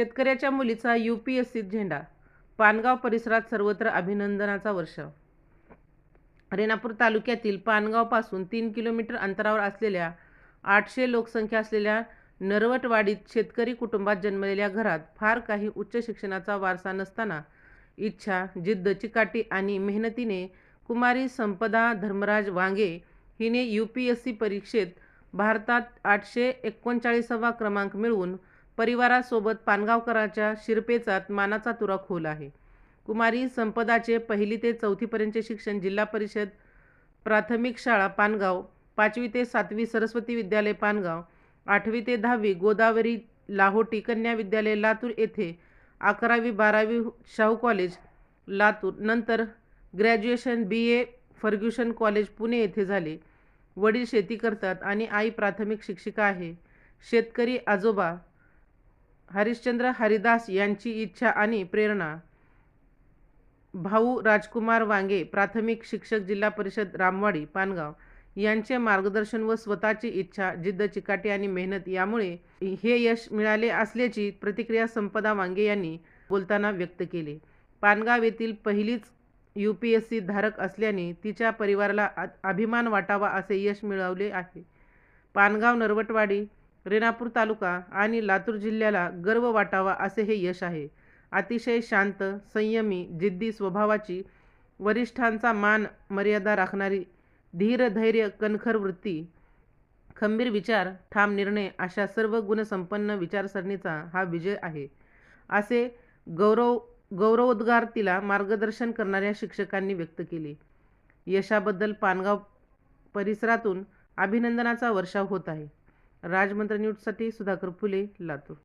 शेतकऱ्याच्या मुलीचा U P S सीत झेंडा पानगाव परिसरात सर्वत्र अभिनंदनाचा वर्ष. रेणापूर तालुक्यातील पानगावपासून तीन किलोमीटर अंतरावर असलेल्या आठशे लोकसंख्या असलेल्या नरवटवाडीत शेतकरी कुटुंबात जन्मलेल्या घरात फार काही उच्च शिक्षणाचा वारसा नसताना इच्छा जिद्द चिकाटी आणि मेहनतीने कुमारी संपदा धर्मराज वांगे हिने यू पी एस सी परीक्षेत भारतात आठशे एकोणचाळीसावा क्रमांक मिळवून परिवारासोबत पानगावकरांच्या शिरपेचात मानाचा तुरा खोल आहे. कुमारी संपदाचे पहिली ते चौथीपर्यंतचे शिक्षण जिल्हा परिषद प्राथमिक शाळा पानगाव पाचवी ते सातवी सरस्वती विद्यालय पानगाव आठवी ते दहावी गोदावरी लाहोटी कन्या विद्यालय लातूर येथे अकरावी बारावी शाहू कॉलेज लातूर नंतर graduation B A Fergusson college Pune येथे झाले. वडील शेती करतात आणि आई प्राथमिक शिक्षिका आहे. शेतकरी आजोबा हरिश्चंद्र हरिदास यांची इच्छा आणि प्रेरणा. भाऊ राजकुमार वांगे प्राथमिक शिक्षक जिल्हा परिषद रामवाडी पानगाव. यांचे मार्गदर्शन व स्वतःची इच्छा जिद्द चिकाटी आणि मेहनत यामुळे हे यश मिळाले असल्याची प्रतिक्रिया संपदा वांगे यांनी बोलताना व्यक्त केली. पानगाव येथील पहिलीच यू पी एस सी धारक असल्याने तिच्या परिवाराला अभिमान वाटावा असे यश मिळवले आहे. पानगाव नरवटवाडी रेणापूर तालुका आणि लातूर जिल्ह्याला गर्व वाटावा असे हे यश आहे. अतिशय शांत संयमी जिद्दी स्वभावाची वरिष्ठांचा मान मर्यादा राखणारी धीर धैर्य कणखर वृत्ती खंबीर विचार ठाम निर्णय अशा सर्व गुणसंपन्न विचारसरणीचा हा विजय आहे. असे गौरव गौरवोद्गार तिला मार्गदर्शन करणाऱ्या शिक्षकांनी व्यक्त केले. यशाबद्दल पानगाव परिसरातून अभिनंदनाचा वर्षाव होत आहे. राजमंत्र न्यूजसाठी सुधाकर फुले लातूर.